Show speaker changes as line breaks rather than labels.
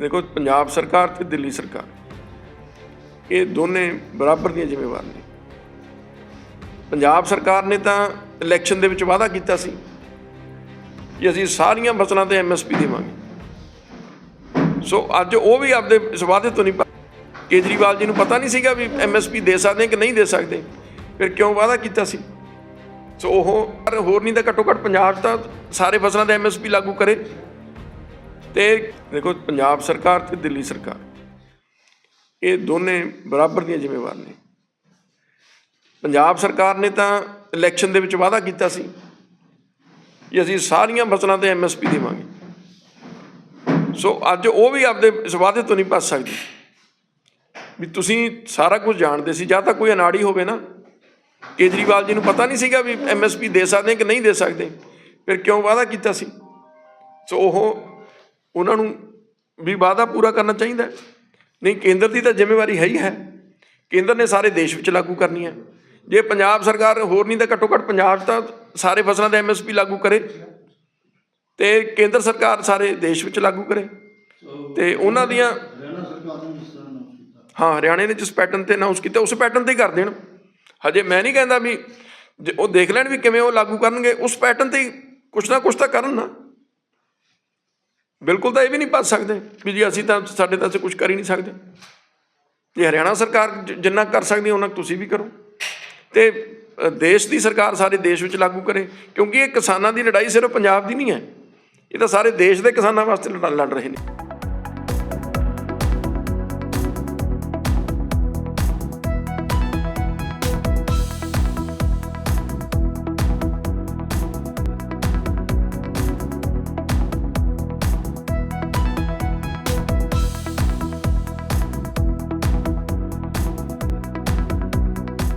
ਦੇਖੋ, ਪੰਜਾਬ ਸਰਕਾਰ ਤੇ ਦਿੱਲੀ ਸਰਕਾਰ। ਇਹ ਦੋਨੇ ਬਰਾਬਰ ਦੀਆਂ ਜ਼ਿੰਮੇਵਾਰ ਨੇ। ਪੰਜਾਬ ਸਰਕਾਰ ਨੇ ਤਾਂ ਇਲੈਕਸ਼ਨ ਦੇ ਵਿੱਚ ਵਾਅਦਾ ਕੀਤਾ ਸੀ ਕਿ ਅਸੀਂ ਸਾਰੀਆਂ ਫਸਲਾਂ ਤੇ ਐਮਐਸਪੀ ਦੇਵਾਂਗੇ। ਸੋ ਅੱਜ ਉਹ ਵੀ ਆਪਦੇ ਇਸ ਵਾਅਦੇ ਤੋਂ ਨਹੀਂ ਕੇਜਰੀਵਾਲ ਜੀ ਨੂੰ ਪਤਾ ਨਹੀਂ ਸੀਗਾ ਵੀ ਐਮਐਸਪੀ ਦੇ ਸਕਦੇ ਕਿ ਨਹੀਂ ਦੇ ਸਕਦੇ। ਫਿਰ ਕਿਉਂ ਵਾਅਦਾ ਕੀਤਾ ਸੀ? ਸੋ ਉਹ ਪਰ ਹੋਰ ਨਹੀਂ ਤਾਂ ਘੱਟੋ ਘੱਟ ਪੰਜਾਬ 'ਚ ਤਾਂ ਸਾਰੇ ਫਸਲਾਂ ਤੇ ਐਮਐਸਪੀ ਲਾਗੂ ਕਰੇ। ਤੇ ਦੇਖੋ, ਪੰਜਾਬ ਸਰਕਾਰ ਤੇ ਦਿੱਲੀ ਸਰਕਾਰ। ਇਹ ਦੋਨੇ ਬਰਾਬਰ ਦੀਆਂ ਜ਼ਿੰਮੇਵਾਰ ਨੇ। ਪੰਜਾਬ ਸਰਕਾਰ ਨੇ ਤਾਂ ਇਲੈਕਸ਼ਨ ਦੇ ਵਿੱਚ ਵਾਅਦਾ ਕੀਤਾ ਸੀ ਕਿ ਅਸੀਂ ਸਾਰੀਆਂ ਫਸਲਾਂ ਤੇ ਐਮਐਸਪੀ ਦੇਵਾਂਗੇ। ਸੋ ਅੱਜ ਉਹ ਵੀ ਆਪਦੇ ਇਸ ਵਾਅਦੇ ਤੋਂ ਨਹੀਂ ਭੱਜ ਸਕਦੀ। ਵੀ ਤੁਸੀਂ ਸਾਰਾ ਕੁਝ ਜਾਣਦੇ ਸੀ, ਜਾਂ ਤਾਂ ਕੋਈ ਅਨਾੜੀ ਹੋਵੇ ਨਾ, ਕੇਜਰੀਵਾਲ ਜੀ ਨੂੰ ਪਤਾ ਨਹੀਂ ਸੀਗਾ ਵੀ ਐਮਐਸਪੀ ਦੇ ਸਕਦੇ ਕਿ ਨਹੀਂ ਦੇ ਸਕਦੇ। ਫਿਰ ਕਿਉਂ ਵਾਅਦਾ ਕੀਤਾ ਸੀ? ਸੋ ਉਹ ਉਹਨਾਂ ਨੂੰ ਵੀ ਵਾਅਦਾ ਪੂਰਾ ਕਰਨਾ ਚਾਹੀਦਾ ਨਹੀਂ, ਕੇਂਦਰ ਦੀ ਤਾਂ ਜ਼ਿੰਮੇਵਾਰੀ ਹੈ ਹੀ ਹੈ। ਕੇਂਦਰ ਨੇ ਸਾਰੇ ਦੇਸ਼ ਵਿੱਚ ਲਾਗੂ ਕਰਨੀ ਹੈ। ਜੇ ਪੰਜਾਬ ਸਰਕਾਰ ਹੋਰ ਨਹੀਂ ਤਾਂ ਘੱਟੋ ਘੱਟ ਪੰਜਾਬ ਤਾਂ ਸਾਰੇ ਫਸਲਾਂ ਤੇ ਐਮਐਸਪੀ ਲਾਗੂ ਕਰੇ ਤੇ ਕੇਂਦਰ ਸਰਕਾਰ ਸਾਰੇ ਦੇਸ਼ ਵਿੱਚ ਲਾਗੂ ਕਰੇ। ਤੇ ਉਹਨਾਂ ਦੀਆਂ ਹਾਂ, ਹਰਿਆਣੇ ਨੇ ਜਿਸ ਪੈਟਰਨ ਤੇ ਅਨਾਉਂਸ ਕੀਤਾ, ਉਸ ਪੈਟਰਨ ਤੇ ਹੀ ਕਰ ਦੇਣ। ਹਜੇ ਮੈਂ ਨਹੀਂ ਕਹਿੰਦਾ ਵੀ ਜੇ ਉਹ ਦੇਖ ਲੈਣ ਵੀ ਕਿਵੇਂ ਉਹ ਲਾਗੂ ਕਰਨਗੇ, ਉਸ ਪੈਟਰਨ ਤੇ ਹੀ ਕੁਛ ਨਾ ਕੁਛ ਤਾਂ ਕਰਨ ਨਾ। ਬਿਲਕੁਲ ਤਾਂ ਇਹ ਵੀ ਨਹੀਂ ਭੱਜ ਸਕਦੇ ਵੀ ਜੀ ਅਸੀਂ ਤਾਂ ਸਾਡੇ ਤਾਂ ਅਸੀਂ ਕੁਝ ਕਰ ਹੀ ਨਹੀਂ ਸਕਦੇ। ਜੇ ਹਰਿਆਣਾ ਸਰਕਾਰ ਜਿੰਨਾ ਕਰ ਸਕਦੀ ਹੈ ਉਹਨਾਂ ਤੁਸੀਂ ਵੀ ਕਰੋ। ਤੇ ਦੇਸ਼ ਦੀ ਸਰਕਾਰ ਸਾਰੇ ਦੇਸ਼ ਵਿੱਚ ਲਾਗੂ ਕਰੇ, ਕਿਉਂਕਿ ਇਹ ਕਿਸਾਨਾਂ ਦੀ ਲੜਾਈ ਸਿਰਫ ਪੰਜਾਬ ਦੀ ਨਹੀਂ ਹੈ। ਇਹ ਤਾਂ ਸਾਰੇ ਦੇਸ਼ ਦੇ ਕਿਸਾਨਾਂ ਵਾਸਤੇ ਲੜ ਲੜ ਰਹੇ ਨੇ।